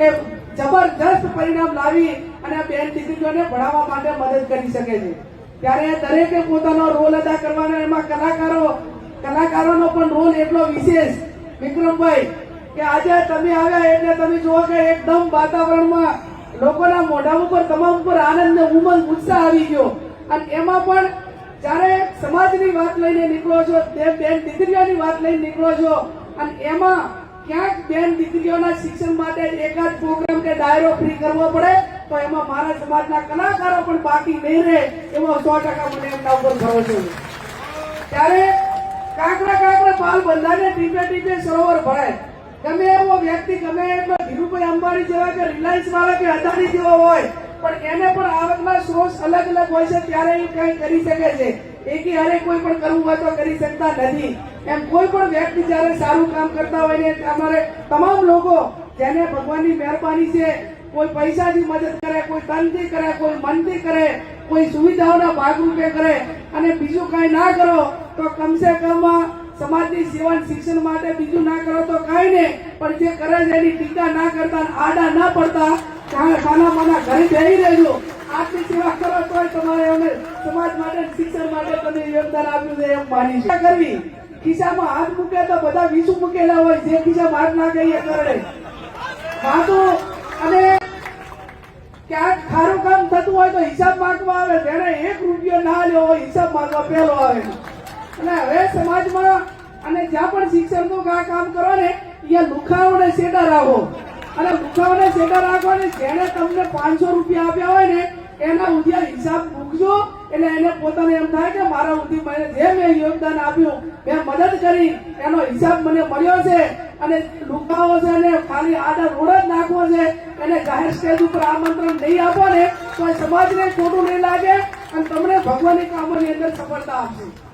એ જબરજસ્ત પરિણામ લાવી અને બેન દીકરીઓને ભણાવવા માટે મદદ કરી શકે છે. ત્યારે દરેકે પોતાનો રોલ અદા કરવાનો, એમાં કલાકારો, કલાકારોનો પણ રોલ એટલો વિશેષ. વિક્રમભાઈ, કે આજે તમે આવ્યા એટલે તમે જુઓ કે એકદમ વાતાવરણમાં લોકોના મોઢા ઉપર, તમામ ઉપર આનંદ ને ઉમંગ, ઉત્સાહ આવી ગયો. અને એમાં પણ જ્યારે સમાજની વાત લઈને નીકળો છો તે બેન દીકરીઓની વાત લઈને નીકળો છો, અને એમાં ક્યાંક બેન દીકરીઓના શિક્ષણ માટે એકાદ પ્રોગ્રામ કે ડાયરો ફ્રી કરવો પડે, તો એમાં મારા સમાજના કલાકારો પણ બાકી નહીં રહે એવો સો ટકા મને એમના ઉપર ભરોસો ત્યારે કાંકરા કાંકરા બાલ બંધાને ટીપે ટીપે સરોવર ભરાય. ગમે એવો વ્યક્તિ, ગમે એટલો ધીરુભાઈ અંબાણી જેવા કે રિલાયન્સ વાળા કે અદાણી જેવો હોય, પણ એને પણ આવકના સોર્સ અલગ અલગ હોય છે, ત્યારે એ કંઈ કરી શકે છે. એકી હારે કોઈ પણ કરવું હોય તો કરી શકતા નથી. એમ કોઈ પણ વ્યક્તિ જ્યારે સારું કામ કરતા હોય ને અમારે તમામ લોકો જેને ભગવાનની મહેરબાની છે, કોઈ પૈસાથી મદદ કરે, કોઈ તનથી કરે, કોઈ મનથી કરે, કોઈ સુવિધાઓના ભાગરૂપે કરે અને બીજું કઈ ના કરો, તો કમસે કમ સમાજની સેવા શિક્ષણ માટે બીજું ના કરો તો કઈ નહીં. પણ જે કરે છે એની ટીકા ના કરતા, આડા ના પડતા ખાના માના ઘરે જઈ રહેજો. આટલી સેવા કરો તો તમારે અમે સમાજ માટે, શિક્ષણ માટે તમે યોગદાન આપ્યું છે એમ માની છે. કરવી. ખિસ્સામાં હાથ મૂકે તો બધા વીસું મૂકેલા હોય, જે ખિસ્સામાં હાથ ના કહીએ કરડે. વાતો અને ક્યાંક ખારું કામ થતું હોય તો હિસાબ માંગવા આવે જેને એક રૂપિયો ના લ્યો હોય, હિસાબ માંગવા પહેલો આવે. અને હવે સમાજમાં અને જ્યાં પણ શિક્ષણનું આ કામ કરો ને ત્યાં લુખાઓને સેટા રાખો અને લુખાઓને સેટા રાખો ને જેને તમને પાંચસો રૂપિયા આપ્યા હોય ને એના ઉદ્યા હિસાબ મૂકજો. એટલે એને પોતાને એમ થાય કે મારા ઉધી મને જે મેં યોગદાન આપ્યું, મેં મદદ કરી, એનો હિસાબ મને મળ્યો છે. અને લુકાવો છે ને, ખાલી આડા રોડ જ નાખવો છે. એને જાહેર સ્ટેજ ઉપર આમંત્રણ નહીં આપો ને, તો સમાજને ખોટું નહીં લાગે. અને તમને ભગવાનની કામોની અંદર સફળતા આપશે.